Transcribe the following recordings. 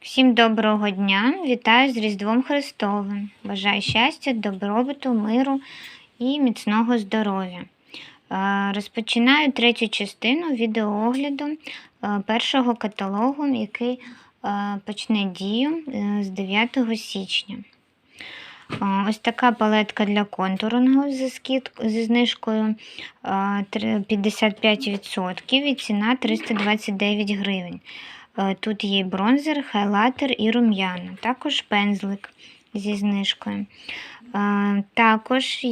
Всім доброго дня! Вітаю з Різдвом Христовим. Бажаю щастя, добробуту, миру і міцного здоров'я. Е, Розпочинаю третю частину відеоогляду е, першого каталогу, який е, почне дію з 9 січня. Ось така палетка для контурингу зі, знижкою е, 55% і ціна 329 гривень. Е, Тут є бронзер, хайлайтер і рум'яна, також пензлик зі знижкою. Е, Також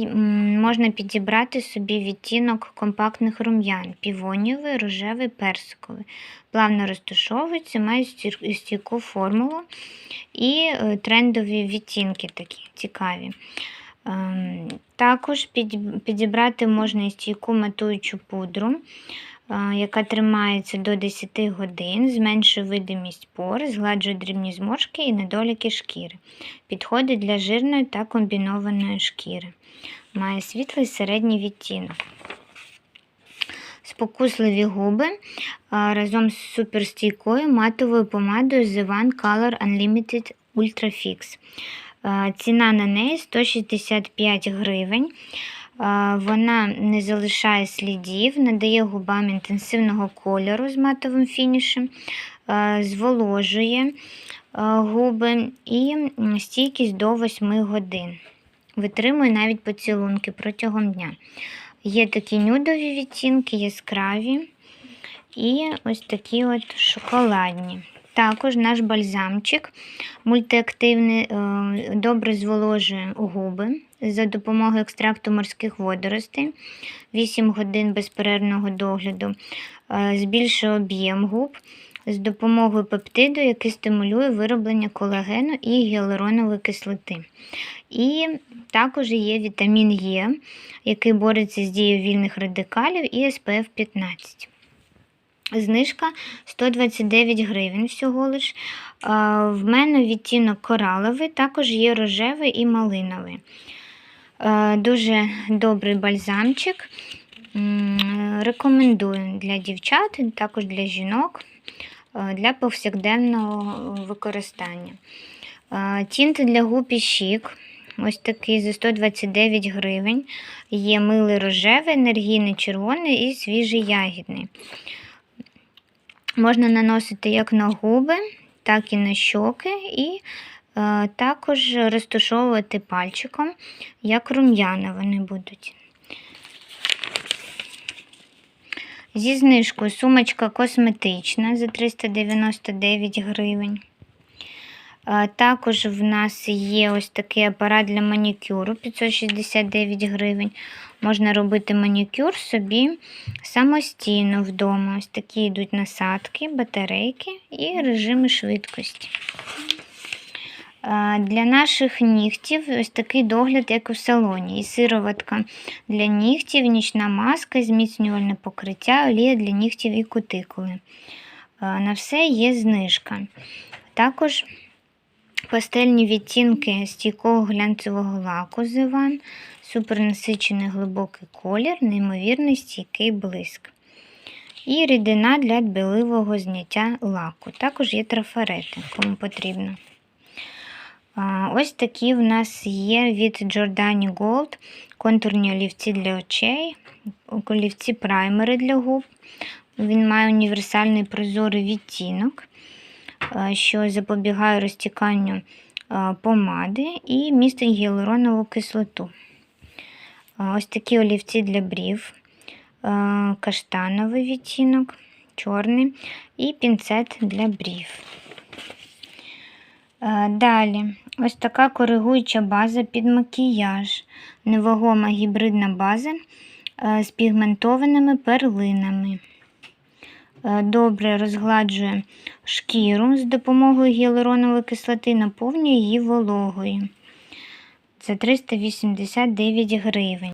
можна підібрати собі відтінок компактних рум'ян, півонівий, рожевий, персиковий. Плавно розташовуються, мають стійку формулу і е, трендові відтінки такі цікаві. Ем, Також підібрати можна і стійку матуючу пудру, яка тримається до 10 годин, зменшує видимість пор, згладжує дрібні зморшки і недоліки шкіри. Підходить для жирної та комбінованої шкіри. Має світлий середній відтінок. Спокусливі губи разом з суперстійкою матовою помадою The One Color Unlimited Ultra Fix. Ціна на неї 165 гривень. Вона не залишає слідів, надає губам інтенсивного кольору з матовим фінішем, зволожує губи і стійкість до 8 годин. Витримує навіть поцілунки протягом дня. Є такі нюдові відтінки, яскраві і ось такі от шоколадні. Також наш бальзамчик мультиактивний, е, добре зволожує губи за допомогою екстракту морських водоростей, 8 годин безперервного догляду, е, збільшує об'єм губ з допомогою пептиду, який стимулює вироблення колагену і гіалуронової кислоти. І також є вітамін Е, який бореться з дією вільних радикалів і SPF 15. Знижка 129 гривень всього лиш. В мене відтінок кораловий, також є рожевий і малиновий. Дуже добрий бальзамчик. Рекомендую для дівчат, також для жінок, для повсякденного використання. А, Тінти для губ і щік. Ось такий за 129 гривень. Є милий рожевий, енергійний червоний і свіжий ягідний. Можна наносити як на губи, так і на щоки, і е, також розташовувати пальчиком, як рум'яна вони будуть. Зі знижкою сумочка косметична за 399 гривень. Також в нас є ось такий апарат для манікюру 569 гривень. Можна робити манікюр собі самостійно вдома. Ось такі йдуть насадки, батарейки і режими швидкості. Для наших нігтів ось такий догляд, як у салоні. І сироватка для нігтів, нічна маска, зміцнювальне покриття, олія для нігтів і кутикули. На все є знижка. Також Пастельні відтінки стійкого глянцевого лаку Зиван, супернасичений глибокий колір, неймовірний стійкий блиск. І рідина для дбеливого зняття лаку. Також є трафарети, кому потрібно. Ось такі в нас є від Giordani Gold контурні олівці для очей, олівці праймери для губ. Він має універсальний прозорий відтінок що запобігає розтіканню е, помади і містить гіалуронову кислоту. Е, Ось такі олівці для брів, е, каштановий відтінок, чорний і пінцет для брів. Е, Далі, ось така коригуюча база під макіяж, невагома гібридна база е, з пігментованими перлинами. Е, Добре розгладжує шкіру з допомогою гіалуронової кислоти, наповнює її вологою. Це 389 гривень.